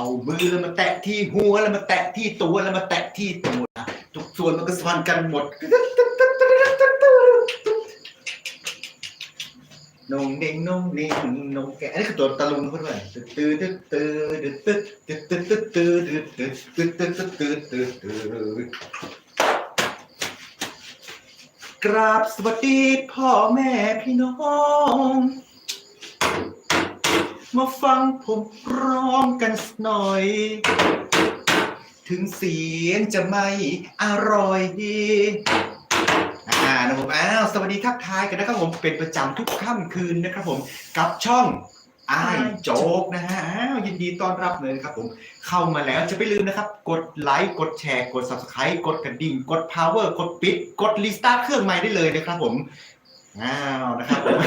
เอามือแล้วมาแตะที่หัวแล้วมาแตะที่ตัวแล้วมาแตะที่ตูดทุกส่วนมันก็สัมพันธ์กันหมดนงเด้งนงเด้งนงแกอันนี้คือตัวตะลุงเขาด้วยตื้อตื้อตื้อตื้อตื้อตื้อตื้อตื้อตื้อตื้อตื้อตื้อตื้อตื้อตื้อกราบสวัสดีพ่อแม่พี่น้อง มาฟังผมร้องกันสักหน่อย ถึงเสียงจะไม่อร่อยอ่านะผมอ้าวสวัสดีทักทายกันนะครับผมเป็นประจำทุกค่ำคืนนะครับผมกับช่องไอ้ายโจ๊กนะฮะอ้าวยินดีต้อนรับเลยนะครับผมเข้ามาแล้วจะไม่ลืมนะครับ กดไลค์กดแชร์ กด subscribe กดกระดิ่ง กด power กดปิด กดรีสตาร์ทเครื่องใหม่ได้เลยนะครับผม อ้าวนะครับผม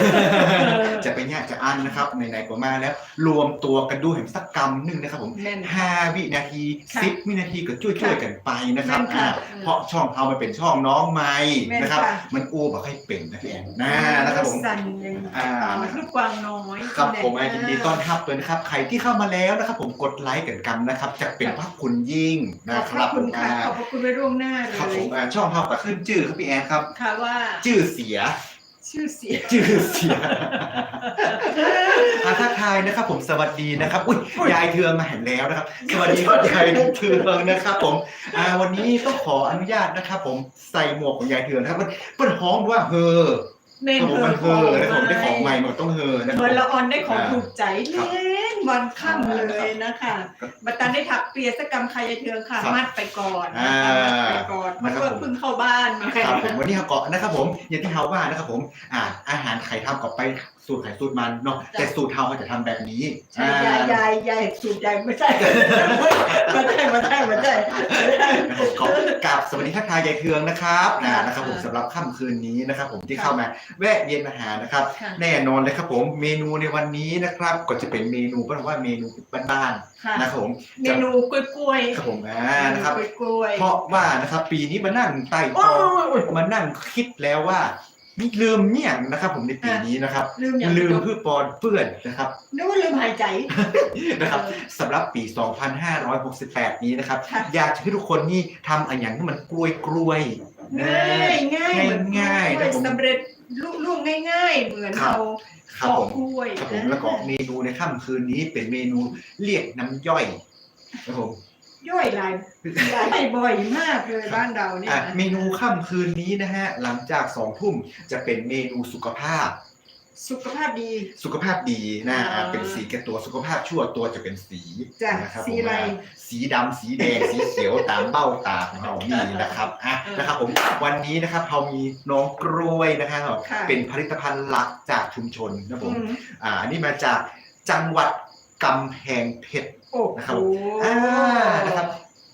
จะไปแยกจะอันนะครับไหนๆก็มาแล้ว รวมตัวกันดูเห็นสักกรรมหนึ่งนะครับผมแม่นห้าวินาทีค่ะสิบวินาทีก็ช่วยช่วยๆกันไปนะครับแม่นค่ะอ่าเพราะช่องเรามันเป็นช่องน้องใหม่แม่นนะครับ ค่ะ มันอู้บอกให้เป็นนะพี่แอนนะนะครับผม สั่นยังอ่ามันลูกกวางน้อยครับผมอะยินดีต้อนรับเลยนะครับ ใครที่เข้ามาแล้วนะครับ ผมกดไลค์กันกันนะครับ จะเป็นพระคุณยิ่งขนะอบคพรัระบผคุณมค่ะอ่าขอบพระคุณไว้ล่วงหน้าเลครับผยมอ่าช่องเราก็ขึ้นชื่อครับพี่แอนครับ ค่ะว่า ชื่อเสีย ชื่อเสียงชื่อเสียอาทักทายนะครับ ผมสวัสดีนะครับ อุ้ยยายเทืองมาเห็นแล้วนะครับ สวัสดีครับยายเทืองนะครับ ผมอ่าวันนี้ต้องขออนุญาตนะครับ ผมใส่หมวกของยายเทืองนะครับมันเป็นฮ้องว่าเฮอเมนครับผมมันเฮอนะครับผมได้ของใหม่หมดต้องเฮอนะคเหรับมือนละออนได้ของอ่าถูกใจครับเล่นวันค่ำเลยนะคะครับบัตตันได้ถักเปียสกรรมใครยายเทืองค่ะ ครับมัดไปก่อนอ่ามัดไปก่อนเพนะครับราะว่าผม เพิ่งเข้าบ้านมา ครับผมวันนี้เขาเกาะนะครับผมอย่างที่เขาว่านะครับผมอ่าอาหารไข่ทำกับไปสูตรไข่สูตรมันเนาะแต่สูตรเทาเขาจะทำแบบนี้ใช่ยายยายยายสูตรยายไม่ใช่ไม่ใช่ไม่ใช่ไม่ใช่ไม่ใช่นะครับขอกราบสวัสดีทักทายยายเทืองนะครับนะค่ะนะครับผมค่ะสำหรับค่ำคืนนี้นะครับ ผมที่ค่ะเข้ามาแวะเวียนมาหานะครับค่ะแน่นอนเลยครับผมเมนูในวันนี้นะครับ ก็จะเป็นเมนูก็เรียกว่าเมนูบ้านค่ะๆนะครับผมเมนูกล้วยกล้วยครับผมอ่านะครับกล้วยกล้วยเพราะว่านะครับ ปีนี้มานั่งไต่โอ้ตองมานั่งคิดแล้วว่า นี่ลืมเนี่ยนะครับ ผมในปีนี้นะครับ ลืมอย่างลืมพืชปอนเปื้อนนะครับ นึกว่าลืมหายใจ นะครับสำหรับปี 2568 นี้นะครับ ค่ะ อยากจะให้ทุกคนนี่ทำอะไรอย่างที่มันกล้วยกล้วยๆนะ ง่ายง่ายเหมือนง่ายๆกล้นะผมสำเร็จลูกๆง่าย ๆ เหมือนครับ เราครับปอผกมกล้วยครับผมแล้วก็เมนูในค่ำคืนนี้เป็นเมนูเรียกน้ำย่อยครับผม ย่อยลายลายบ่อยมากเลยบ้านเราเนี่ยอะนะเมนูค่ำคืนนี้นะฮะ หลังจากสองทุ่มจะเป็นเมนูสุขภาพ สุขภาพดี สุขภาพดีนะอ่าอะเป็นสีแก่ตัวสุขภาพชั่วตัวจะเป็นสีจ้ะนะครับสีอะไรผมอะสีดำสีแดง สีเขียวตามเบ้าตาของเรานี่นะครับอะเออนะครับผมวันนี้นะครับเรามีน้องกล้วยนะครับค่ะ เป็นผลิตภัณฑ์หลักจากชุมชนนะครับผมอืมอ่าอันนี้มาจากจังหวัดกำแพงเพชร โอ้นะครับโหอ่านะครับ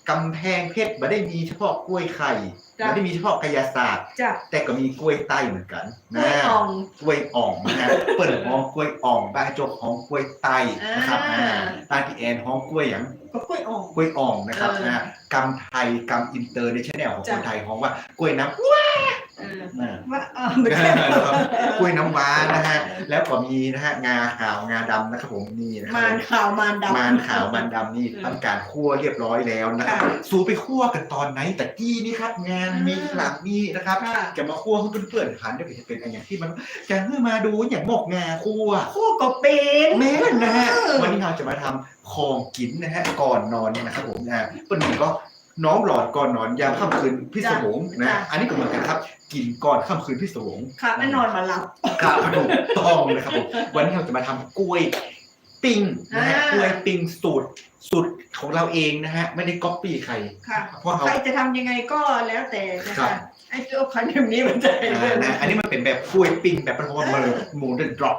กำแพงเพชรไม่ได้มีเฉพาะกล้วยไข่ จ้ะ ไม่ได้มีเฉพาะกายศาสตร์ จ้ะ แต่ก็มีกล้วยไต้เหมือนกันกล้วยอ่องกล้วยอ่องนะฮะเปิดห้องกล้วยอ่องบ้านโจกห้องกล้วยไต้นะครับอ่า อ่าบ้านพี่แอนห้องกล้วยอย่างก็กล้วยอ่อง กล้วยอ่องนะครับเออนะกำไทยกำอินเตอร์ในชแนลของคจ้ะ นไทยห้องว่ากล้วยน้ำเอออ่าว่าเออไม่ใช่นะครับกล้วยน้ำว้านะฮะแล้วก็มีนะฮะงาขาวงาดำนะครับผมนี่นะครัมารขาวมารดำ มานขาวมันดำนี่ทำการคั่วเรียบร้อยแล้วนะครับค่ะ สูไปคั่วกันตอนไหนแต่กี้นี่ครับงานมีหลังมีนะครับค่ะ จะมาคั่วให้เพื่อนๆทานได้จะเป็นอะไรอย่างที่มันจะเพื่อมาดูอย่างหมกงาคั่ว คู่ก็เป็น แม่นนะฮะเออ วันนี้เราจะมาทำของกินนะฮะก่อนนอนเนี่ยนะครับผมนะฮะเปิ้ลก็น้อมหลอดก่อนนอนยามค่ำคืนพิศวงนะอันนี้ก็เหมือนกันครับ กินก่อนค่ำคืนพิศวงค่ะแน่นอนมาหลับ ครับถูกต้องเลยครับผมวันนี้เราจะมาทำกล้วยปิ้งนะฮะอ่ากล้วยปิ้งสูตร สูตรของเราเองนะฮะ ไม่ได้ก๊อปปี้ใคร ค่ะเพราะเรา ใครจะทำยังไงก็แล้วแต่นะครัคะบ ไอ้เจ้าคันแบบนี้มันจะอ่านะอันนี้มันเป็นแบบกล้วยปิ้งแบบเป็นว่าโมเดิร์นดร็อก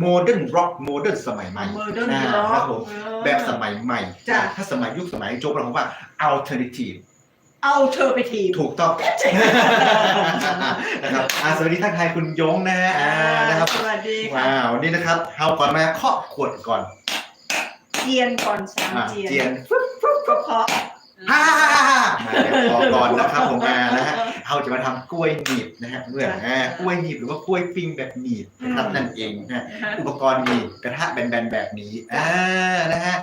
โมเดิร์นร็อกโมเดิร์นสมัยใหม่เมอร์เดิร์นอ่าร็อครักบผมแบบสมัยใหม่ จ้ะ ถ้าสมัยยุคสมัยโจ๊กเราบอกว่า alternative เอาเธอไปทีบถูกต้อง นะครับอ่าสวัสดีทักทายคุณยงนะฮะอ่านะครับ สวัสดีค่ะ ว้าวนี่นะครับเอาก่อนมาเคาะขวดก่อน เจียนก่อนสามอ่าเจียนเจียนก็เพราะฮ่ามาเดี๋ยวขอก่อนนะครับผมมานะฮะเราจะมาทำกล้วยหนีบนะฮะเพื่อนอ่ากล้วยหนีบหรือว่ากล้วยปิ้งแบบหนีบนะครับนั่นเองนะฮะ อุปกรณ์มีกระทะแบนๆแบบนี้อ่านะฮะ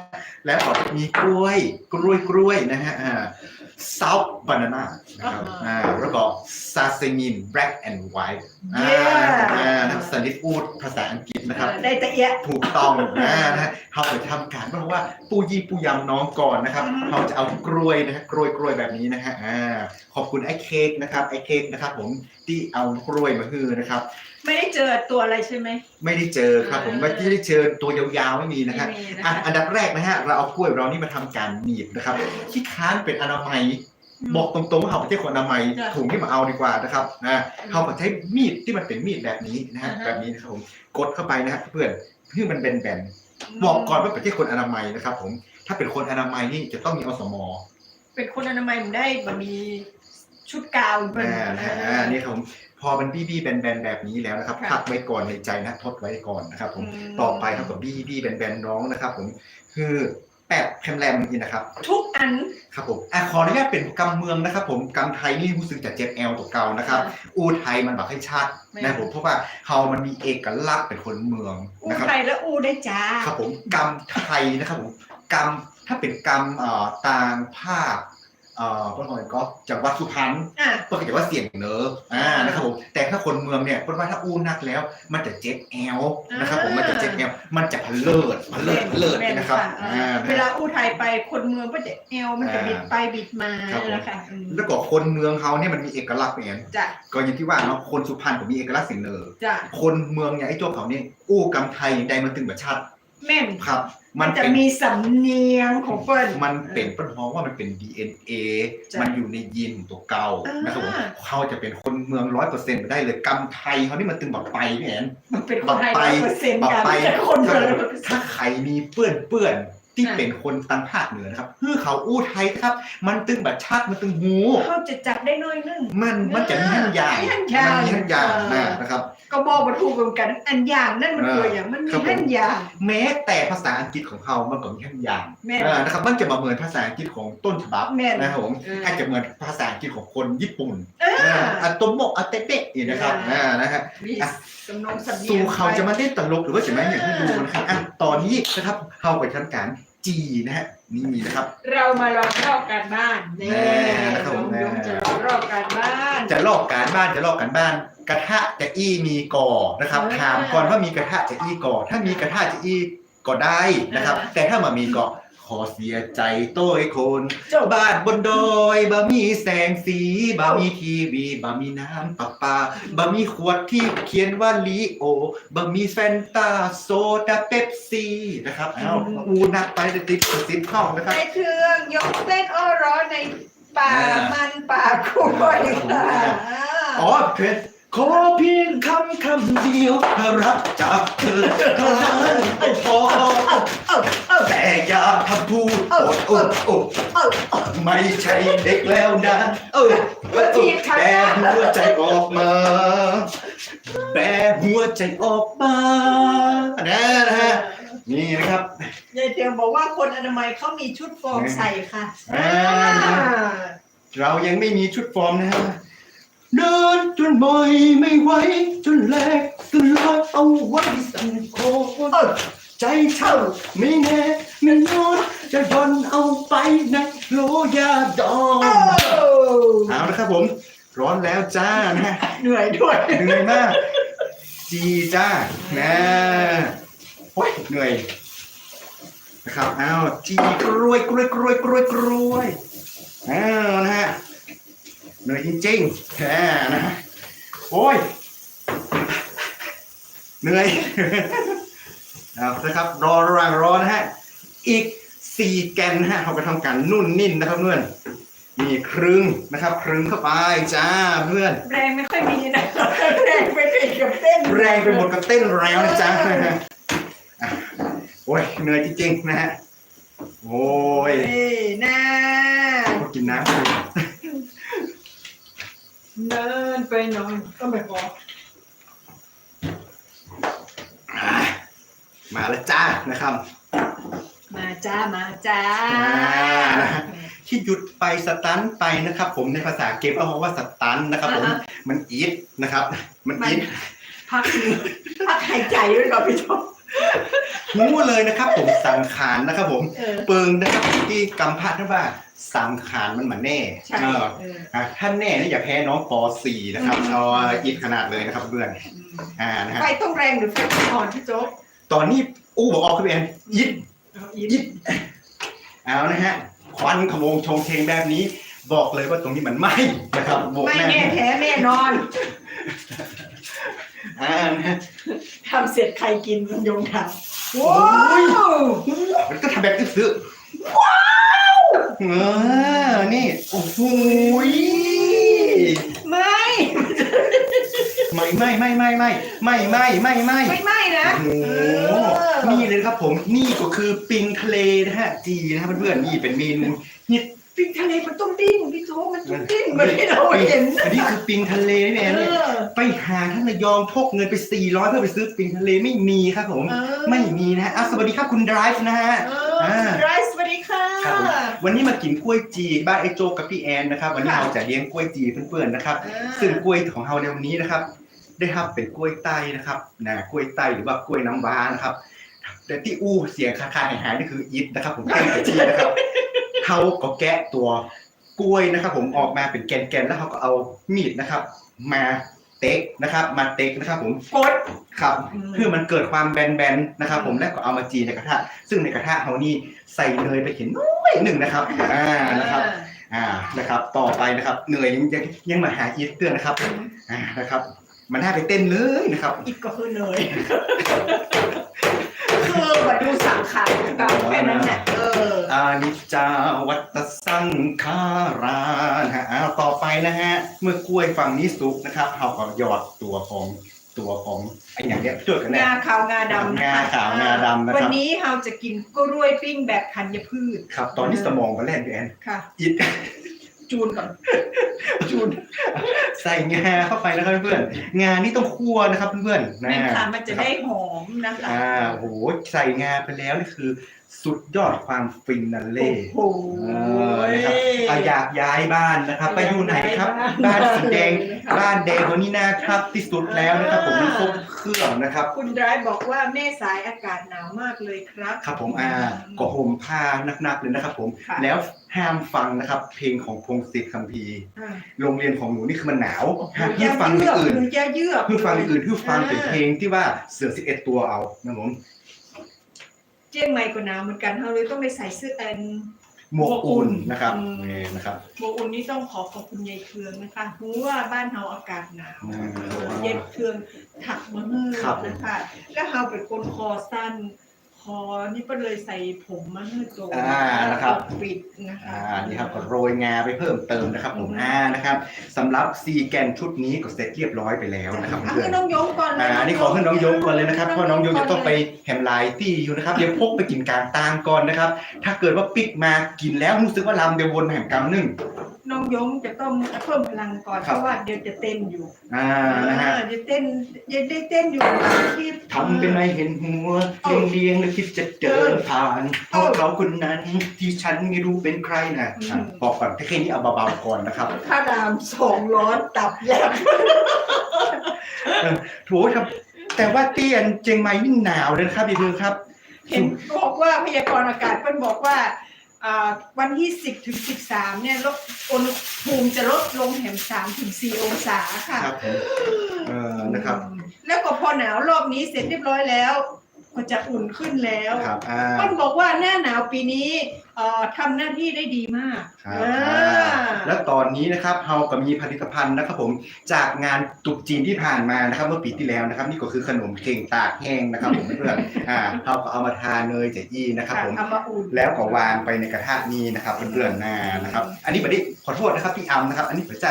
แล้วก็มีกล้วย กล้วยกล้วยนะฮะอ่า ซาวบานาน่านะครับอ่าแล้วก็ซาซิมิน black and white อ่า Yeah อ่านักสนิทพูดภาษาอังกฤษนะครับเออได้ตะเอียะ ถูกต้องอ่านะฮะเขาจะทำการเพราะว่าปูยี่ปูยำน้องก่อนนะครับอืม เขาจะเอากล้วยนะฮะกล้วยกล้วยแบบนี้นะฮะอ่าขอบคุณไอ้เค้กนะครับไอ้เค้กนะครับผมที่เอากล้วยมาฮือนะครับ ไม่ได้เจอตัวอะไรใช่ไหม ไม่ได้เจอครับผมเออไม่ได้เจอตัวยาวๆไม่มีนะฮะไม่มีนะอะคะอันดับแรกนะฮะเราเอากล้วยเรานี่มาทำการหนีบนะครับที่ค้านเป็นอนามัย บอกตรงๆว่าเขาไม่ใช่คนอนามัยจ้ะถุงที่มาเอาดีกว่านะครับนะอืมเขาก็ใช้มีดที่มันเป็นมีดแบบนี้นะฮะอ่าฮะ แบบนี้นะครับผมกดเข้าไปนะฮะเพื่อนเพื่อมันเป็นแบนๆบอกก่อนว่าเป็นที่คนอนามัยนะครับ ผมถ้าเป็นคนอนามัยนี่จะต้องมีอสมเป็นคนอนามัยมันได้มันมีชุดกาวอยู่เป็นอ่านะฮะอ่านี่ครับผม พอมันบี้ๆแบนๆแบบนี้แล้วนะครับค่ะพักไว้ก่อนในใจนะทดไว้ก่อนนะครับผมอืมต่อไปครับกับบี้บี้แบนๆน้องนะครับผมคือแปดแคมแรมนี่นะครับ ทุกอันครับผมอะขออนุญาตเป็นกำเมืองนะครับ ผมกำไทยนี่รู้สึกจะเจ็บแอลตัวเก่านะครับ อูไทยมันแบบให้ชัดไม่นะผมเพราะว่าเขามันมีเอกลักษณ์เป็นคนเมืองอูนะครับไทยและอูได้จ้าครับผมกำไทยนะครับผมกำถ้าเป็นกำเอ่อต่างภาค เอ่อก็หน่อยก็จากวัดสุพรรณอะก็จะว่าเสียงเหนออ่านะครับผมแต่ถ้าคนเมืองเนี่ยเพราะว่าถ้าอู้นักแล้ว มันจะเจ็บแอลนะครับผมมันจะเจ็บแอลมันจะพะเลิดพะเลิดพะเลิดแม่นนะครับอ่าอ่าเวลาอูไทยไปคนเมืองก็จะเอวมันจะอ่าบิดไปบิดมาครับผมนะคะอืมแล้วก็คนเมืองเขาเนี่ยมันมีเอกลักษณ์เหมือนกันจ้ะก็อย่างที่ว่าเนาะคนสุพรรณก็มีเอกลักษณ์เสียงเหนอจ้ะคนเมืองเนี่ยไอ้ตัวเขาเนี่ยอู้กำไทยใดมันตึงแบบชัดแม่นครับ มัมันนจะเป็น มีสำเนียงของเปิ้ล มันเป็นปัญหาว่ามันเป็น DNA จ้ะมันอยู่ในยีนของตัวเก่าอ่าน นะครับผมเขาจะเป็นคนเมืองร้อยเปอร์เซ็นต์ได้เลยกำไทยเขานี่มันตึงแบบไปพี่แอน มันเป็นคนไทยร้อยเปอร์เซ็นต์แบบกันไป แต่คนถ้าเมืองถ้าใครมีเปื้อนเปื้อน ที่อะเป็นคนตังภาคเหนือนะครับคือเขาอู้ไทยครับ มันตึงแบบชัดมันตึงหูเขาจะจับได้น้อยนึงมันมันจะมีหันยางมีหันยางมันมีหันยางเออนะนะครับ ก็บอกมาถูกกัน อันอย่างนั่นมันเออคืออย่างมันมีครับผมหันยางแม้แต่ภาษาอังกฤษของเขามันก็มีหันยางแม่นอ่านะครับ มันจะมาเหมือนภาษาอังกฤษของต้นฉบับแม่นนะครับผมเอออาจจะเหมือนภาษาอังกฤษของคนญี่ปุ่นเอออ่าอะโตโมะอะเตเตะนี่นะครับเอออ่อ่านะฮะ มีสำนองสำเนียสู่งเขาจะมาเล่นตลกหรือว่าจะมาอย่างที่ดูนะครับอะตอนนี้นะครับเข้าไปทำการจีนะฮะนี่นะครับ เรามาลองรอบการบ้านแน่แน่นะครับลผอมงแน่ยงจะลองรอบการบ้าน จะลอกการบ้านจะลอกการบ้าน กระทะจะอี้มีก่อนะครับเออถามก่อนว่ามีกระทะจะอี้ก่อถ้ามีกระทะจะอี้ก็ได้นะครับเออแต่ถ้ามามีก็ ขอเสียใจโต้ยคนเจ้าบ้านบนดอยบะมีแสงสีบะมีทีวีบะมีน้ำประปาบะมีขวดที่เขียนว่าลีโอบะมีแฟนตาโซดาเป๊ปซี่นะครับเอาอูนักไปจะติดติดเข้านะครับ ในเครื่องยกเต้นอ้อร้อนในป่าอ่ามัมันป่ากล้วยค่ะ อ๋อเพชร ขอเพียงคำคำเดียวรับจากเธอเท่านั้นก็พอแต่อย่าทำพูดโอดโอดโอดไม่ใช่เด็กแล้วนะ เออเออแบหัวใจออกมาแบหัวใจออกมานะนะฮะนี่นะครับยายเตียงบอกว่าคนอนามัยเขามีชุดฟอร์มใส่ค่ะ เรายังไม่มีชุดฟอร์มนะฮะ เดินจนบ่อยไม่ไหวจนแหลกสลายเอาไว้สั่นโคเออใจเช่าไม่แน่เงินนอนจะย่อนเอาไปในโลยาดองเออเอาละครับผม ร้อนแล้วจ้านะเหนื่อยด้วยเหนื่อยมาก จีจ้านะโอ้ยเหนื่อยนะครับเอาจีกล้วยกล้วยกล้วยกล้วยกล้วยเอานะฮะ เหนื่อยจริงๆแค่นะฮะโอ้ยเหนื่อยเอานะครับรอระหว่างรอนะฮะอีกสี่แกนนะฮะเราไปทำการนุ่นนิ่นนะครับเพื่อนมีครึ่งนะครับ ครึ่งเข้าไปจ้าเพื่อน แรงไม่ค่อยมีนะแรงไปติดกับเต้น แรงไปหมดกับเต้นแล้วนะจ๊ะอะโอ้ยเหนื่อยจริงๆนะฮะโอ้ยนี่นะกินน้ำ เลยเดินไปหน่อยก็ไม่พออะมาแล้วจ้านะครับ มาจ้ามาจ้าอ่านะฮะที่หยุดไปสตันไปนะครับ ผมในภาษาเกมเอาคำว่าสตันนะครับผมอ่ามันอีทนะครับ มันมันอีทพักพักหายใจด้วยก่อนพี่ชม งูเลยนะครับ ผมสังขารนะครับ ผม เออ เปิงนะครับที่กำพัดนะว่าสังขารมันเหมือนแน่ใช่เออเออ อะท่านแน่นี่อย่าแพ้น้องป .4 นะครับอืมเอาอิดขนาดเลยนะครับเพื่อนอืมอ่านะฮะไฟต้องแรงหรือไฟต้องอ่อนพี่โจ๊กตอนนี้อู้บอกออกครับพี่แอนยิด เอาอียิดเอานะฮะ ควันขโมงชงเชงแบบนี้ บอกเลยว่าตรงนี้มันไหม้นะครับโบกไม่แน่แน่แท้แน่นอนอ่านะฮะทำเสร็จใครกินคุณยงทำโอ้ ว้ายวมันก็ทำแบบซื้อๆว้าวเออนี่โอ้โหยไม่ไม่ไม่ไม่ไม่ไม่ไม่ไม่ไม่ไม่ไม่ไม่นะโอ้โหเออนี่เลยครับผมนี่ก็คือปิงทะเลนะฮะจีนะครับเพื่อนๆนี่เป็นเมนูฮิต ปิงทะเลมันต้องดิ้นพี่โจ๊กมันต้องดิ้นเหมือนที่เราเห็นอันนี้คือปิงทะเลนี่แหละเออไปหาท่านระยองพกเงินไป400เพื่อไปซื้อปิงทะเลไม่มีครับผมเออไม่มีนะฮะอะสวัสดีครับคุณไดรฟ์นะฮะเอออ่าไรสวัสดีค่ะครับผมวันนี้มากินกล้วยจีบ้านไอโจกับพี่แอนนะครับ วันนี้ค่ะเราจะเลี้ยงกล้วยจีเพื่อนๆนะครับอ่าซึ่งกล้วยของเราในวันนี้นะครับ ได้ครับเป็นกล้วยไต้นะครับนะกล้วยไต้หรือว่ากล้วยน้ำว้านะครับแต่ที่อู้เสียงคาคาหายหายนี่คืออิดนะครับ ผมเต้นกับจีนะครับ เขาก็แกะตัวกล้วยนะครับ ผมออกมาเป็นแกนๆแล้วเขาก็เอามีดนะครับ มาเต็กนะครับ มาเต็กนะครับ ผมกดครับอืมเพื่อมันเกิดความแบนๆนะครับ ผมแล้วก็เอามาจีในกระทะ ซึ่งในกระทะเขานี่ใส่เนยไปเห็นน้อยหนึ่งนะครับอ่านะครับอ่านะครับ ต่อไปนะครับเนยยังยังยังมาหาอีทเตือนนะครับอ่านะครับ มันน่าไปเต้นเลยนะครับ อีกก็คือเนย คือมาดูสังขารกับแค่นั้นแหละเอออานิจจาวัตสังขารานะฮะอ้าวต่อไปนะฮะ เมื่อกล้วยฝั่งนี้สุกนะครับเราก็หยอดตัวของตัวของไอ้อย่างเนี้ยช่วยกันแน่งาขาวงาดำนะคะงาขาวงาดำนะครับ วันนี้เราจะกินกล้วยปิ้งแบบธัญพืชครับ ตอนนี้สมองมันแล่นอยู่แอนค่ะ อิด จูนก่อนจูน ใส่งาเข้าไปนะครับเพื่อนๆงานี่ต้องคั่วนะครับเพื่อนๆนะแม่ค่ะมันจะได้หอมนะคะ อ่าโหใส่งาไปแล้วนี่คือ สุดยอดความฟินนันเล่โอ้โห เออนะครับอะอยากย้ายบ้านนะครับไปอยู่ไหนครับ บ้านสีแดงบ้านแดงคนนี้นะครับที่สุดแล้วนะครับผมมันครบเครื่องนะครับ คุณไดรฟ์บอกว่าแม่สายอากาศหนาวมากเลยครับ ครับผมอ่าก็ห่มผ้านักๆเลยนะครับผม ค่ะ แล้วห้ามฟังนะครับ เพลงของพงศิษฐ์คัมภีร์อ่าโรงเรียนของหนูนี่คือมันหนาวหห้ามนูเพื่อฟังที่อื่นหนูจะเยือก เพื่อฟังที่อื่นเพื่อฟังเป็นเพลงที่ว่าเสือสิบเอ็ดตัวเอานะผม เจียงใหม่ก็หนาวเหมือนกันเราเลยต้องไปใส่เสื้อแอนหมวกอุ่นนะครับอืม นี่นะครับโมอุ่นนี่ต้องขอขอบคุณยายเคืองนะคะรู้ว่าบ้านเราอากาศหนาวอืมยายเคืองถักมาเฮือครับนะคะแล้วเราเป็นคนคอสั้น คอนี่ก็เลยใส่ผมมาเฮือโจอ่านะครับปิดนะคะอ่านี่ครับก็โรยงาไปเพิ่มเติมนะครับผมอ่านะครับสำหรับซีแกนชุดนี้ก็เสร็จเรียบร้อยไปแล้วนะครับเอาเพื่อขึ้นนน้องยงก่อนเลยอ่าอันนี้ขอขึ้นน้องยงก่อนเลยนะครับเพราะน้องยงจะต้องไปแฮมไลน์ที่อยู่นะครับเดี๋ยวพกไปกินกลางตางก่อนนะครับ ถ้าเกิดว่าปิกมากินแล้วรู้สึกว่าลำเดี๋ยววนมาแห่งกำหนึ่ง น้องยงจะต้องเพิ่มพลังก่อนคเพรับราะว่าเดี๋ยวจะเต้นอยู่อ่านะฮะเออจะเต้นจะได้เต้นอยู่ตามคลิปทำเป็นไม่เห็นหัวเลียงเลียงๆแล้วคิดจะเดินผ่านเพราะเขาคนนั้นที่ฉันไม่รู้เป็นใครนะอะบอกก่อนแค่นี้เอาเบาๆก่อนนะครับข้าดามสองร้อนตับแยบโถครับ แต่ว่าเตี้ยนเจียงใหม่นี่หนาวเลยนะครับพี่เพื่อนครับ เห็นบอกว่าพยากรณ์อากาศเพิ่นบอกว่าอ่า วันที่ 10ถึง13 เนี่ยลดอุณหภูมิจะลดลงแถม3ถึง4องศาค่ะ ครับผมเออนะครับ แล้วก็พอหนาวรอบนี้เสร็จเรียบร้อยแล้ว ก็จะอุ่นขึ้นแล้วครับอ่าเพิ่นบอกว่าหน้าหนาวปีนี้เอ่อทำหน้าที่ได้ดีมากครับอ่า แล้วตอนนี้นะครับเราก็มีผลิตภัณฑ์นะครับผมจากงานตรุษจีนที่ผ่านมานะครับเมื่อปีที่แล้วนะครับ นี่ก็คือขนมเข่งตากแห้งนะครับผมเพื่อนๆอ่าเราก็เอามาทาเนยจากยี่นะครับผม เอามาอุ่นแล้วก็วางไปในกระทะนี้นะครับเพื่อนๆนานะครับ อันนี้บัดนี้ขอโทษนะครับพี่อัมนะครับ อันนี้หัวใจ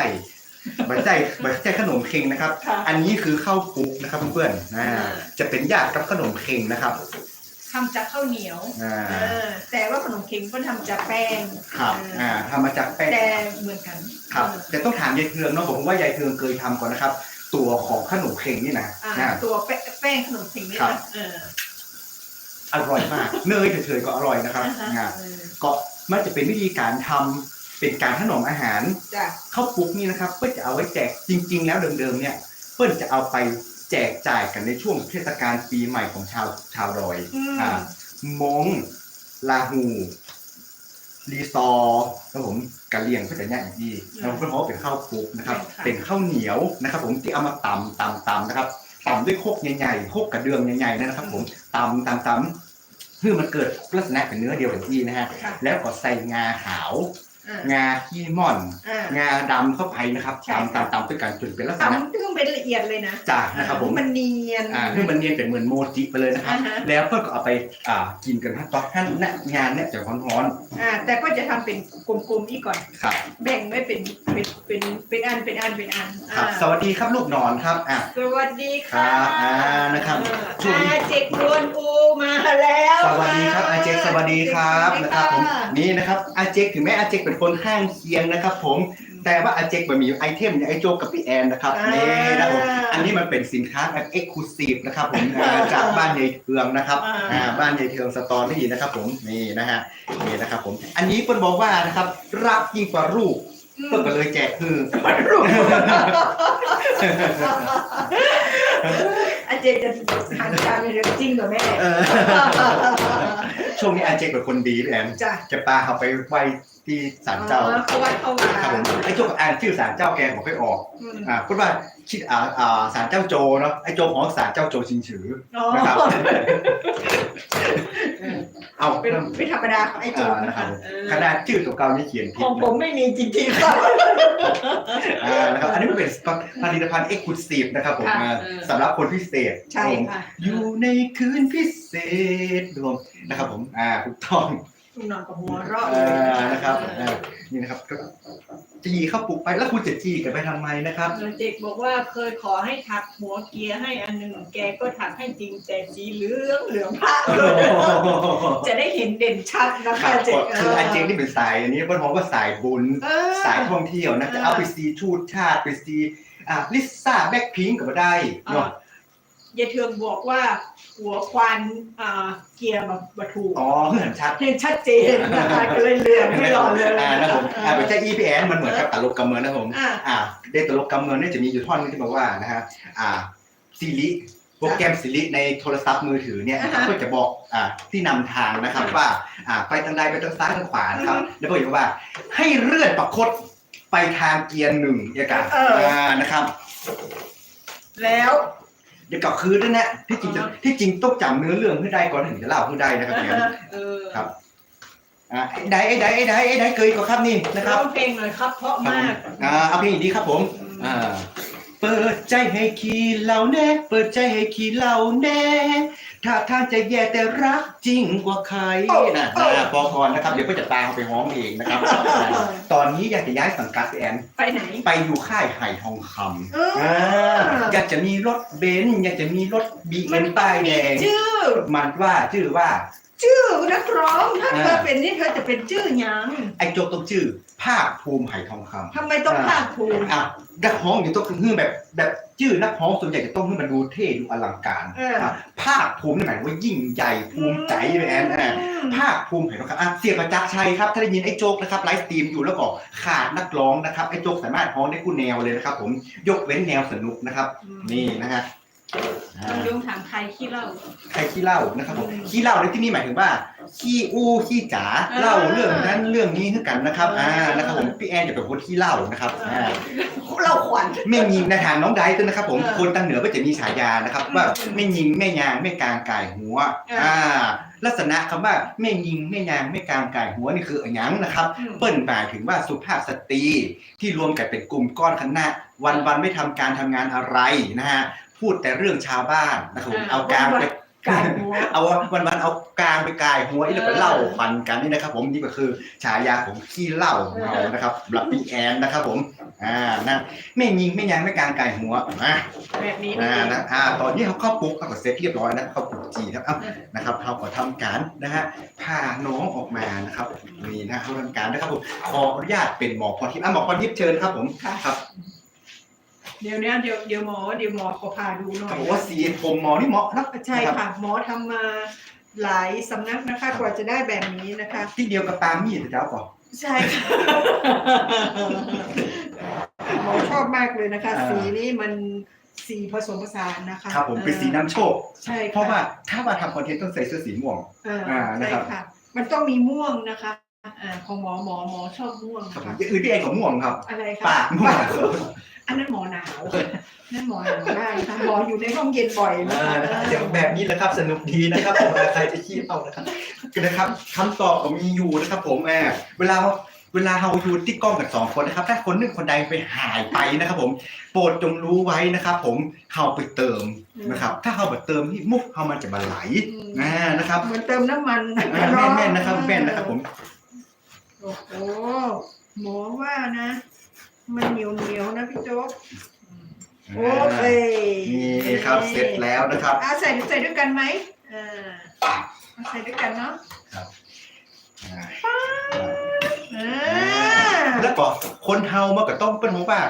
หัวใจหัวใจขนมเค็งนะครับ ค่ะ อันนี้คือข้าวปุกนะครับเพื่อนๆอ่าอ่าจะเป็นญาติกับขนมเค็งนะครับทำจากข้าวเหนียว อ่าเออ แต่ว่าขนมเค็งก็ทำจากแป้งครับอ่าทำมาจากแป้ง แต่เหมือนกันครับแต่ต้องถามยายเทืองเนาะผมว่ายายเทืองเคยทำก่อนนะครับ ตัวของขนมเค็งนี่นะอ่าอ่าตัวแป้งแป้งขนมเค็งนี่ครันะบเอออร่อยมาก เนยเฉยๆก็อร่อยนะครับอ่าฮะอ่าเออก็มันจะเป็นวิธีการทำ เป็นการถนอมอาหารจ้ะข้าวปุกนี่นะครับเพื่อจะเอาไว้แจกจริง ๆ แล้วเดิมๆเนี่ยเพื่อจะเอาไปแจกจ่ายกันในช่วงเทศกาลปีใหม่ของชาวชาวดอยอืมอ่ามงลาหูรีซอร์ครับผมกะเหรี่ยงก็จะแน่อย่างที่แล้วก็เพราะว่าเป็นข้าวคลุกนะครับ เป็นข้าวเหนียวนะครับผมที่เอามาตำตำตำนะครับตำด้วยโคกใหญ่ๆโคกกระเดื่องใหญ่ๆนะครับ ผมตำตำตำเพื่อมันเกิดลักษณะเป็นเนื้อเดียวกันที่นะฮะ ค่ะแล้วก็ใส่งาขาวอ่า งาขี้ม่อน อ่างาดำเข้าไปนะครับใช่ตำตำตำด้วยกันจนเป็นลักษณะทำถึงเป็นละเอียดเลยนะจ่านะครับผมมันเนียน อ่าให้มันเนียนเป็นเหมือนโมจิไปเลยนะครับ อ่าฮะ แล้วเพื่อนก็เอาไปอ่ากินกันทั้งตอนท่านนะงานเนี่ยจะร้อนอ่าแต่ก็จะทำเป็นกลมๆอีกก่อน ๆครับแบ่งไว้เป็นเป็นเป็นเป็นอันเป็นอันเป็นอันครับอ่าสวัสดีครับลูกนอนครับอะ สวัสดีค่ะครับอ่านะครับช่วงนี้ อาเจกดวนอูมาแล้วสวัสดีครับอาเจกสวัสดีครับสวัสดีนะครับผมนี่นะครับอาเจกถึงแม้อาเจกเป็นคนข้างเคียงนะครับ ผม แต่ว่าอาเจกมันมีไอเทมอย่างไอโจกับพี่แอนนะครับนี่นะครับผมอันนี้มันเป็นสินค้าแบบเอ็กซ์คลูซีฟนะครับผมอ่าจากบ้านยายเทืองนะครับอ่าบ้านยายเทืองสตอรี่นะครับผมนี่นะฮะนี่นะครับผมอันนี้เปิ้ลบอกว่านะครับรักยิ่งกว่ารูปอืมเปิ้ลก็เลยแจกคืออาเจกจะหันการเป็นเรื่องจริงเหรอแม่เออช่วงนี้อาเจกเป็นคนดีพี่แอนจ้ะจะปาเขาไปไหว้ที่ศาลเจ้าอ๋อเขาวัดเขาว่าครับผมไอ้โจกับอ่านชื่อศาลเจ้าแกบอกให้ออกอืมอ่าพูดว่าคิดอ่าอ่าศาลเจ้าโจเนาะไอ้โจของศาลเจ้าโจชิงฉืออ๋อนะครับเอา เป็นเริ่มเป็นธรรมดาของไอ้โจอ่านะนะครัคะบเออขนาดชื่อตัวเก่านี่เขียนผิขดองผมไม่มีจริงๆค่ะอ่านะครับอันนี้มันเป็นผลิตภัณฑ์เอ็กซ์คลูซีฟนะครับผมค่ะอ่าเออ สำหรับคนพิเศษใช่ผมค่ะอยู่ในคืนพิเศษรวมนะครับผมอ่าถูกต้อง คุณนอนกับหัวเราะเลอ่ายนะครับอ่านี่นะครับก็จีเข้าปลุกไปแล้วคุณจะจีกันไปทำไมนะครับเออเจกบอกว่าเคยขอให้ถักหัวเกียร์ให้อันหนึ่งแกก็ถักให้จริงแต่สีเหลืองเหลืองพระจะได้เห็นเด่นชัดนะครัคะบเจกคืออาเจงนี่เป็นสายอันนี้เปิ้ลมองว่าสายบุญ เออ สายท่องเที่ยวนะจะเอาไปซีชูดชาติไปซีอ่าลิซ่าแบ็คพิงก็มาได้เนาะ ยายเทืองบอกว่า หัวควันอ่าเกียร์แบบบถูกอ๋อเห็นชัดเห็นชัดเจนนะคะก็เลยเหลืองไม่รอเลยอ่านะผมอ่าเป็นแค่ EPN มันเหมือนกับตลกกำเมืองนะผมอ่าอ่าในตลกกำเมืองเนี่ยจะมีอยู่ท่อนนึงที่บอกว่านะฮะอ่าซีรีส์โปรแกรมซีรีส์ในโทรศัพท์มือถือเนี่ยนะครับอ่าฮะก็จะบอกอ่าที่นำทางนะครับว่าอ่าไปทางใดไปทางซ้ายทางขวานะครับอืมแล้วก็บอกว่า ให้เลื่อนประคดไปทางเกียร์หนึ่งเดียวกันเอออ่อ่านะครับ แล้ว เดี๋ยวกลับคืนด้วยนะที่จริงจะอ่าที่จริงต้องจำเนื้อเรื่องให้ได้ก่อนถึงจะเล่าให้ได้นะครับเนี่ยเออครับอ่าไอ้ใดไอ้ใดไอ้ใดไอ้ใดเคยก็ครับนี่นะครับร้องเพลงหน่อยครับ เพราะครับผมากมอ่าเอาเพลงนี้ครับผมอ่า เปิดใจให้ขี่เหล่าแน่ เปิดใจให้ขี่เหล่าแน่ถ้าทางจะแย่แต่รักจริงกว่าใครนะอ่าพอก่อนนะครับ เดี๋ยวก็จะตามเขาไปฮ้องเองนะครับอ่าตอนนี้อยากจะย้ายสังกัดพี่แอน ไปไหน ไปอยู่ค่ายไห่ทองคเออำอ่าอยากจะมีรถเบนซ์อยากจะมีรถบีเอ็มันมต้อป้างยมีแดง ชื่อ มันว่าชื่อว่า ชื่อนักร้องถ้าอ่าเธอเป็นนี่เธอจะเป็นชื่อหยังไอ้โจกต้องชื่อภาคภูมิไห่ทองคำทำไมต้องอ่าภาคภูมิอะนักร้องอยู่ต้องคือแบบ แบบชื่อนักร้องส่วนใหญ่จะต้องให้มันดูเท่ดูอลังการเอออะภาคภูมินี่หมายถึงว่ายิ่งใหญ่ภูมิใจไปแอนอะภาคภูมิเห็นไหมครับอะเสียประจักษ์ชัยครับ ถ้าได้ยินไอ้โจ๊กนะครับไลฟ์สตรีมอยู่แล้วก็ขาดนักร้องนะครับไอ้โจ๊กสามารถร้องได้กู้แนวเลยนะครับ ผมยกเว้นแนวสนุกนะครับ นี่นะฮะ อ่าต้องยงถามใครขี้เหล่า ใครขี้เล่านะครับผมอืมขี้เล่าในที่นี่หมายถึงว่าขี้อู้ขี้จ๋าอ่าเล่าเรื่องนั้นเรื่องนี้ให้กันนะครับอ่านะครับผมพี่แอนจะเป็นคนขี้เล่านะครับอ่าเราขวัญแม่ยิงในทางน้องไดซ์ด้วยนะครับผมเออคนตั้งเหนือก็จะมีฉายานะครับ ว่าอืมแม่ยิงแม่ยางแม่กลางก่ายหัวเอออ่ อ่าลักษณะคำว่าแม่ยิงแม่ยางแม่กลางก่ายหัวนี่คืออะไรหยังนะครับ อืม เปิ้นหมายถึงว่าสุภาพสตรีที่รวมกันเป็นกลุ่มก้อนคณะวันวันๆไม่ทำการทำงานอะไรนะฮะ พูดแต่เรื่องชาวบ้านนะครับผมอ่าเอาการไปกายหัวเอาวันวันๆเอากลางไปกายหัวอีแล้วก็เล่าฟันกันนี่นะครับ ผมนี่ก็คือฉายาของขี้เล่าของเรานะครับสำหรับพี่แอนนะครับ ผม อ่านะแม่ยิงแม่ยางแม่กลางกายหัวอะแบบนี้นี่อ่าเองนะอ่าตอนนี้เขาเข้าปุ๊กเอาก็เสร็จเรียบร้อยนะเข้าปุ๊กจีครับเอานะครับเขาก็ทำการนะฮะพาน้องออกมานะครับนี่นะเขาทำการนะครับผมขออนุญาตเป็นหมอพรทิพย์อะหมอพรทิพย์เชิญครับ ผมค่ะครับ เดี๋ยวเนี้ยเดี๋ยวเดี๋ยวหมอเดี๋ยวหมอขอพาดูหน่อเขายบอกว่าสีผมหมอนี่เหมาะนะใช่รับค่ะ หมอทำมาหลายสำนักนะคะ กว่าจะได้แบบนี้นะคะ ที่เดียวกับปามี่แต่เจ้าก่อน ใช่ค่ะ หมอชอบมากเลยนะคะ อ่า สีนี้มันสีผสมผสานนะคะครับผมเป็นสีน้ำโชค ใช่ค่เพราะว่าถ้ามาทำคอนเทนต์ต้องใส่เสื้อสีม่วง เอออ่านะใช่ครับ ค่ะ มันต้องมีม่วงนะคะ อ่าของหมอหมอหมอชอบม่วงครับนะผมคะอย่างอื่นที่เองของม่วงครับ อะไรคะปากม่วง อันนั้นหมอหนาวนั่นหมอหนาวได้ค่ะหมออยู่ในห้องเย็นบ่อยนะคะอย่างแบบนี้แหละครับสนุกดีนะครับผมใครจะขี้เอานะครับ นะครับคำตอบก็มีอยู่นะครับผมแอบเวลาเวลาเราอยู่ที่กล้องกันสองคนนะครับ ถ้าคนหนึ่งคนใดไปหายไปนะครับ ผม โปรดจงรู้ไว้นะครับ ผมเราไปเติมนะครับ ถ้าเราแบบเติมนี่มุกเรามันจะมาไหลอ่านะครับเหมือนเติมน้ำมันอ่าแม่นๆนะครับแม่นนะครับผม โอ้โหหมอว่านะ มันเหนียวเหนียวๆนะพี่โจ๊กโอเคนี่ครับเสร็จแล้วนะครับ อะใส่ใส่ด้วยกันไหมเออเอาใส่ด้วยกันเนาะอ่าอ่า แล้วก็คนเฮามันก็ต้องเป็นว่าอ่า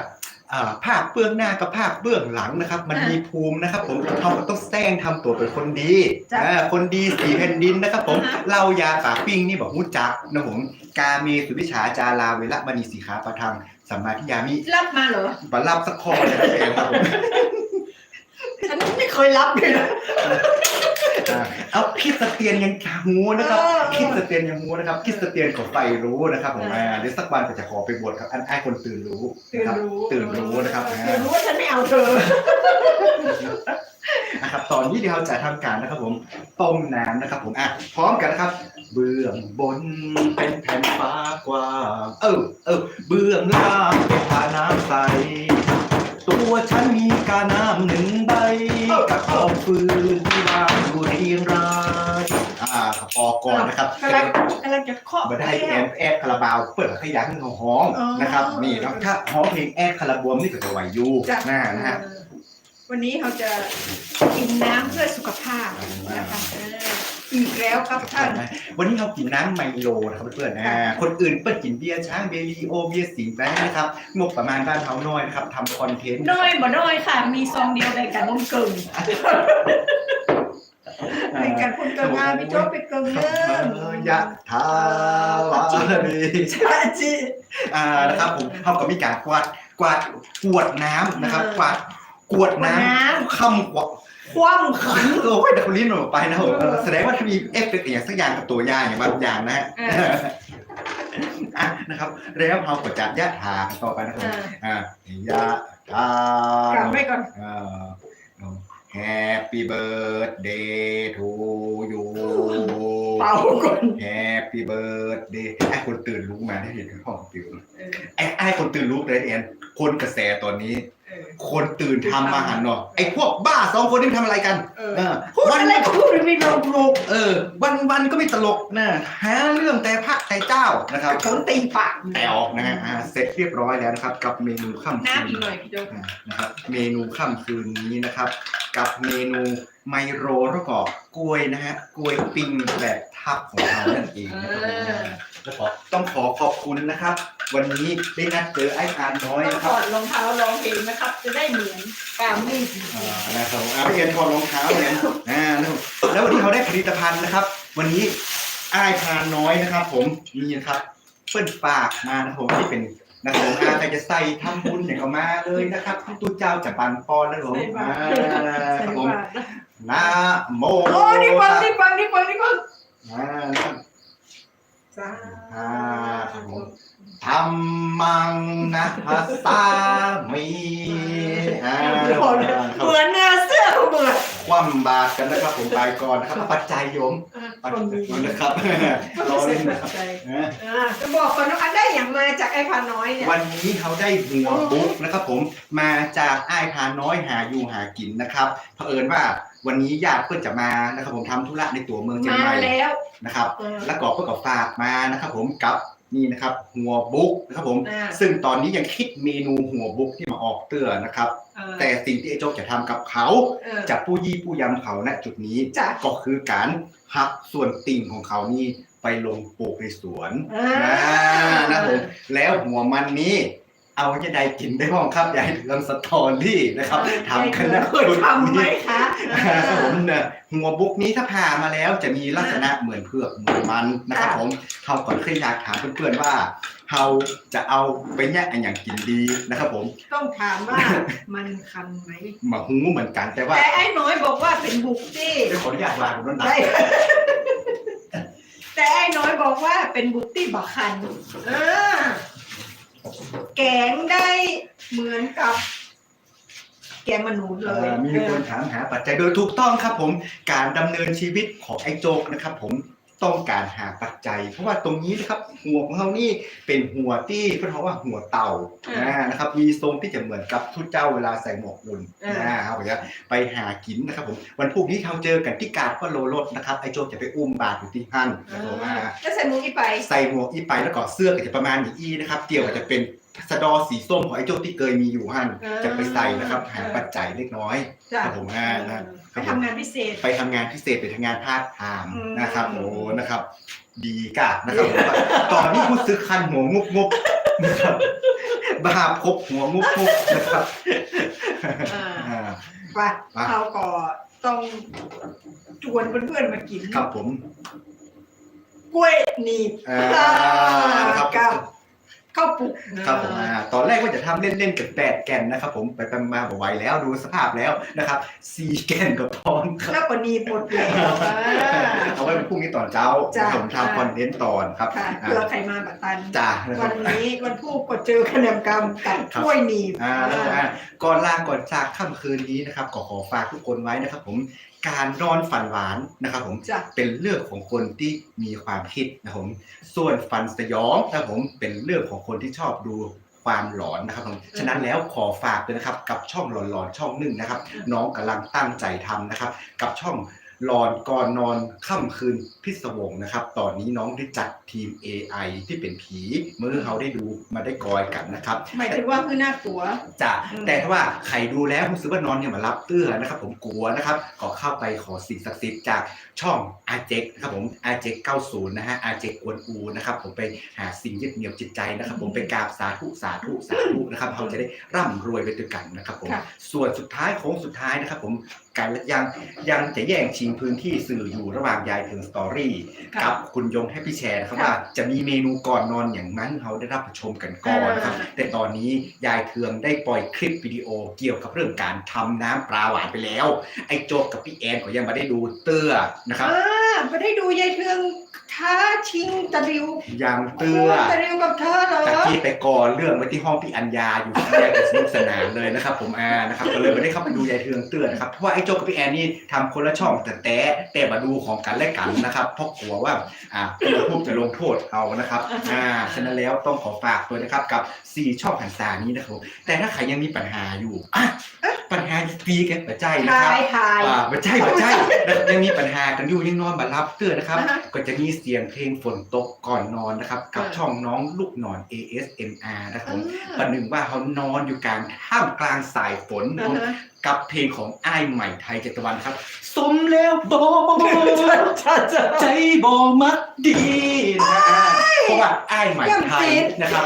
ภาคเบื้องหน้ากับภาคเบื้องหลังนะครับ มันมีภูมินะครับ ผมเฮาก็ต้องแซงทำตัวเป็นคนดีอ่าคนดีสีแผ่นดินนะครับ ผมเล่ายาปากปิ้งนี่บอกมุจักนะผมกาเมสุวิชาจาราเวละมณีสีขาประทังสัมมาทิยามิรับมาเหรอบัลลับสักคอเลยนะเองครับผมฉันไม่เคยรับเลยนะอ่า เอาคิดสเตียนยังหูนะครับเออคิดสเตียนยังหูนะครับคิดสเตียนของไฟรู้นะครับผมเอออ่าเดี๋ยวสักวันก็จะขอไปบวชครับอันไอ้คนตื่นรู้ตื่นนะครับรู้ตื่นรู้นะครับตื่นรู้ว่าฉันไม่เอาเธอนะครับตอนนี้เดี๋ยวเราจะทำการนะครับ ผมต้มน้ำนะครับ ผมอะพร้อมกันนะครับ เบื้องบนเป็นแผ่นฟ้ากว้างเออเออเบื้องล่างเป็นผาน้ำใส ตัวฉันมีกาน้ำหนึ่งใบ กับกองฟืนที่วางอยู่เรียงรายอ่าพอก่อนนะครับกำลังกำลังจะเคาะมาได้แอแก้วมแอดคาราบาวเปิดขยันของห้องอ๋อนะครับ นี่เนาะถ้าห้องเพลงแอดคาราบวมนี่ก็จะไหวอยู่จ้ะนะนะฮะเออ วันนี้เราจะกินน้ำเพื่อสุขภาพนะคะเอออีกแล้วครับท่าน วันนี้เรากินน้ำไมโลนะครับเพื่อนๆนะค่ะคนอื่นเปิดกินเบียร์ช้างเบียร์ลีโอเบียร์สิงห์ไปนะครับงบประมาณบ้านเขาน้อยนะครับทำคอนเทนต์น้อยบ่น้อยค่ะ มีซองเดียวในกันบนกึ่งในการพูดกันมาพี่โจ๊กไปเกินเรื่องยะทาวาลีชาจิอ่านะครับผมเขาก็มีการกวาดกวาดกวดน้ำนะครับเออกวาด กวดน้น้ำคำกวาดำคว่ำขันโอ้ยดักลิ้นออกไปนะผมเออแสดงว่าถ้ามีเอฟเฟกต์อย่างสักอย่างกับตัวอย่างอย่างบางอย่างนะฮะเอออะนะครับแล้วเราก็จะยะถาต่อไปนะครับเอออ่ายะถากลับไว้ก่อนอ่า Happy birthday to you เป่าก่อน Happy birthday ไอ้คนตื่นรู้มาได้เห็นห้องปิวเออไอ้ไอ้คนตื่นรู้เลยเอ็นคนกระแสตอนนี้เออ คนตื่นทำมาหันเนาะไอ้พวกบ้าสองคนนี่มันทำอะไรกันเออเออพูดอะไรก็พูดไม่ลงลงเออ วันวันก็ไม่ตลกนะหาเรื่องแต่พระแต่เจ้านะครับผลตีปากแต่ออกนะฮะอ่าเสร็จเรียบร้อยแล้วนะครับ กับเมนูค่ำคืน้ำนอีกหน่อยพี่โจ๊กอ่านะครับเมนูค่ำคืนนี้นะครับ กับเมนูไมโรแล้วก็กล้วยนะฮะกล้วยปิ้งแบบทับของเรานั่นเองนะครับผมแล้วก็ต้องขอขอบคุณนะครับ วันนี้ได้นัดเจอไอ้อานน้อยต้องนะคถรับอดรองเท้าลองเพลงนะครับ จะได้เหมือนกามมี่จริงอ่านะครับอาพี่เอ็นถอดรองเท้าเนี่ยอ่านะครับแล้ววันนี้เขาได้ผลิตภัณฑ์นะครับ วันนี้อ้ายพานน้อยนะครับ ผมนี่นะครับเปิ้นปากมานะครับผมที่เป็นนะครับผมอาใครจะใส่ทำบุญอย่างเอามาเลยนะครับตู้เจ้าจากปันปอนนะครับผมใส่บาอ่าตรคใส่รับผมบาตรนะโมโอ้นี่ฟังนี่ฟังนี่ฟังนี่ฟังอ่านะครับ สาอ่าครับผม ธรรมังนะภาษามีอ่าเหมือนเนื้อเสื้อเหมือนคว่ำบาตรกันนะครับผมไปก่อนนะครับ ปัจจัยโยมปัจคนจัมียนะครับรอเล่นนะครับนะอ่าจะบอกก่อนนะคะได้อย่างมาจากไอ้พาน้อยเนี่ย วันนี้เขาได้หัวบุ๊กนะครับ ผมมาจากอ้ายพาน้อยหาอยู่หากินนะครับเผอิญว่าวันนี้ญาติเพื่อนจะมานะครับ ผมทำธุระในตัวเมืองเชียงมาใหม่แล้วนะครับเออแล้วก็เพื่อนก็ฝากมานะครับ ผมกับ นี่นะครับหัวบุ๊กนะครับผม อ่า ซึ่งตอนนี้ยังคิดเมนูหัวบุ๊กที่มาออกเตือนะครับ เออแต่สิ่งที่ไอ้โจ๊กจะทำกับเขาเออ จะผู้ยี่ผู้ยำเขาณจุดนี้จ้ะก็คือการหักส่วนติ่งของเขานี่ไปลงปลูกในสวนอ่าอ่านะผมแล้วหัวมันนี้ เอาจะได้กินได้บ้างครับอย่าให้เรื่องสตอรี่นะครับทำกันนะเคยทำไหมคะครับผมเนี่ยหัวบุกนี้ถ้าผ่ามาแล้วจะมีลักษณะเหมือนเผือกเหมือนมันนะครับค่ะผมเขาก่อนเคยอยากถามเพื่อนๆว่าเราจะเอาไปแยกอันอย่างกินดีนะครับผม ต้องถามว่ามันคันไหมหมาหูเหมือนกันแต่ว่าแต่ไอ้น้อยบอกว่าเป็นบุกตี้เดี๋ยวขออนุญาตวางบนนั้นนะได้แต่ไอ้น้อยบอกว่าเป็นบุกตี้บักคันเออ แกงได้เหมือนกับ แกงมนุษย์เลยเอ่อมีคนถามหาปัจจัยโดยถูกต้องครับผมการดำเนินชีวิตของไอ้โจกนะครับ ผมต้องการหาปัจจัย เพราะว่าตรงนี้นะครับหัวของเขานี่เป็นหัวที่เขาเรียกว่าหัวเต่าอ่านะครับ มีทรงที่จะเหมือนกับทุตเจ้าเวลาใส่หมวกอุ่นอ่าน นะครับผมจะไปหากินนะครับผมวันพรุ่งนี้เราเจอกันที่กาดก็โลรถนะครับไอ้โจกจะไปอุ้มบาตรอยู่ที่หั่นนะครับผมอ่า แล้วใส่หมูอีไป ใส่หมวกอีไปแล้วก็เสื้อก็จะประมาณอย่างอีนะครับเกี่ยวกับจะเป็น สะดอสีส้มของไอ้โจกที่เคยมีอยู่หั่นอ่าจะไปใส่นะครับหาปัจจัยเล็กน้อยจ้ะ ครับผมอ่านะไปทำงานพิเศษ ไปทำงานพิเศษไปทำงานพาร์ทไทม์อืม นะครับโอ้นะครับ ดีกะนะครับผมตอนนี้พูดซื้อคันหัวงุบงุบนะครับบาพบหัวงุบงุบนะครับอ่าอ่าไปเขาก็ต้องชวนเพื่อนๆมากินครับผม กล้วยหนีบอ่านะครับ กับ ข้าวปลุกนะครับผมอ่าตอนแรกว่าจะทำเล่นๆกับแปดแกนนะครับผมไปไปมาบอกไวแล้วดูสภาพแล้วนะครับสี่แกนกับพร้อมครับแล้วก็หนีบหมดแล้วอ่าเอาไว้เป็นพรุ่งนี้ตอนเช้าจ้ะผมทำคอนเทนต์ตอนครับค่ะอ่าเพื่อใครมาบัตตันจ้านะควัรับนนี้วันพูดก็เจอขนมกรรมกับครับกล้วยหนีบอ่าแล้วก็อ่าก่อนลาก่อนจากค่ำคืนนี้นะครับก็ขอฝากทุกคนไว้นะครับผม การนอนฝันหวานนะครับผมจ้ะ เป็นเรื่องของคนที่มีความคิดนะครับผมส่วนฝันสยองนะครับผมเป็นเรื่องของคนที่ชอบดูความหลอนนะครับผมฉะนั้นแล้วขอฝากเลยนะครับ กับช่องหลอนๆช่องหนึ่งนะครับ น้องกำลังตั้งใจทำนะครับ กับช่อง หลอนก่อนนอนค่ำคืนพิศวงนะครับ ตอนนี้น้องได้จัดทีม AI ที่เป็นผีเมื่อเขาได้ดูมาได้กอยกันนะครับ หมายถึงว่าคือหน้าตัว จ้ะอืม แต่ถ้าว่าใครดูแล้วรู้สึกว่านอนเนี่ยมารับเตื้อนะครับ ผมกลัวนะครับก็เข้าไปขอสิ่งศักดิ์สิทธิ์จากช่องอาเจกนะครับผมอาเจก90นะฮะอาเจกกวนอูนะครับผมไปหาสิ่งยึดเหนี่ยวจิตใจนะครับ ผมไปกราบสาธุสาธุสาธุนะครับเขาจะได้ร่ำรวยไปด้วยกันนะครับผมค่ะ ส่วนสุดท้ายโค้งสุดท้ายนะครับ ผมการยังยังจะแย่งชิงพื้นที่สื่ออยู่ระหว่างยายถึงสตอรี่ค่ะกับคุณยงให้พี่แชร์นะครับค่ะว่าจะมีเมนูก่อนนอนอย่างนั้นเขาได้รับชมกันก่อนนะครับ อ่า แต่ตอนนี้ยายเทืองได้ปล่อยคลิปวิดีโอเกี่ยวกับเรื่องการทำน้ำปลาหวานไปแล้ว ไอ้โจกกับพี่แอนก็ยังไม่ได้ดูเตื้อนะครับ อ่าไม่ได้ดูยายเทือง ท้าชิงตะริวยังเตื้อตะริวกับเธอเหรอตะกี้ไปก่อนเรื่องไว้ที่ห้องพี่อัญญาอยู่ที่แรกก็สนุกสนานเลยนะครับ ผมอานะครับก็เลยไม่ได้เข้าไปดูยายเทืองเตื้อนะครับเพราะว่าไอ้โจกกับพี่แอนนี่ทำคนละช่องแต่แต่แต่มาดูของกันและกันนะครับเพราะกลัวว่าอ่าพวกจะลงโทษเอานะครับอ่าฉะนั้นแล้วต้องขอฝากด้วยนะครับกับสี่ช่องหันษานี้นะครับแต่ถ้าใครยังมีปัญหาอยู่อะปัญหาตีกันปัจจัยนะคทารับยทายอ่าปัจจัยปัจจัยนะครับยังมีปัญหากันอยู่ยังนอนบัรับเตือนนะครับอ่าฮะก็จะมีเสียงเพลงฝนตกก่อนนอนนะครับกับอ่าช่องน้องลูกนอน ASMR นะครับผมอ่าประหนึ่งว่าเขานอนอยู่กลางท่ามกลางสายฝนอ่าฮะกับเพลงของอ้ายใหม่ไทยเจตวันครับ สมแล้วบอจ้าจ้าใจบอมักดีนะฮะเพราะว่าอ้ายใหม่ไทยนะครับ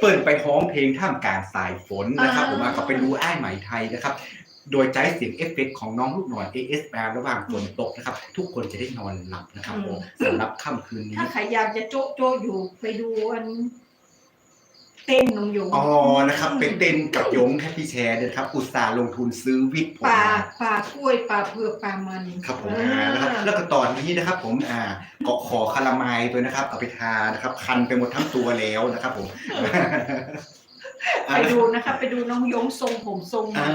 เปิดไปฮ้องเพลงท่ามกลางสายฝนนะครับ ผมว่าก็ไปดูอ้ายใหม่ไทยนะครับ โดยใช้เสียงเอฟเฟกต์ของน้องลูกหนอน ASMR ระหว่างฝนตกนะครับ ทุกคนจะได้นอนหลับนะครับผมสำหรับค่ำคืนนี้ ถ้าใครอยากจะโจ๊ะโจ๊ะอยู่ไปดูอันเต้นนงอยู่อ๋อนะครับ เป็นเต้นกับยงแค่พี่แชร์เนี่ยนะครับ อุตส่าห์ลงทุนซื้อวิกผมปลาปลากล้วยปลาเผือกปลามันครับผมอ่าอ่านะครับแล้วก็ตอนนี้นะครับ ผมอ่าก็ขอคาราไมล์ตัวนะครับ เอาไปทานะครับ คันไปหมดทั้งตัวแล้วนะครับ ผม ไปดูนะคะ ไปดูน้องยงทรงผมทรงอ่า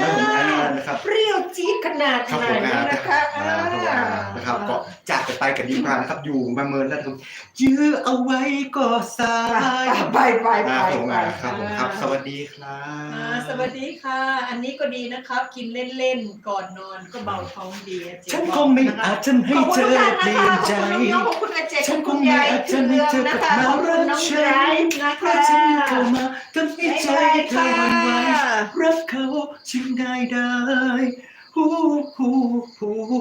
แล้วผมอ่านะครับเปรี้ยวจี๊ดขนาดครับไหนผมอ่านะคะอ่าอ่านะครับก็จากกันไปกันดีกว่านะครับ อยู่มาเมินแล้วครับยื้อเอาไว้ก็สายไปไปไปอ่าไปผมไปอ่าครับผมครับ สวัสดีครัอ่าบสวัสดีค่ะ อันนี้ก็ดีนะครับ กินเล่นๆก่อนนอนก็เบาท้องดีอะเจ๊ฉันบคอกงไม่นะคะอาจจะให้ขอบเธคุณอทุกท่านเปนะลี่ยคะนขอบใจคุณน้องๆขอบคุณอาเจกฉันขอบคคุงณไม่ยายอาจจะเรืให้องเธอนะกลับคะมาขอบคุรัณกน้องฉัไบรนท์นะเพราะคะฉันเข้ามาทำไม่ใจเธอวันไหวรักเขาจึงได้ได้ฮู้ฮู้ฮู้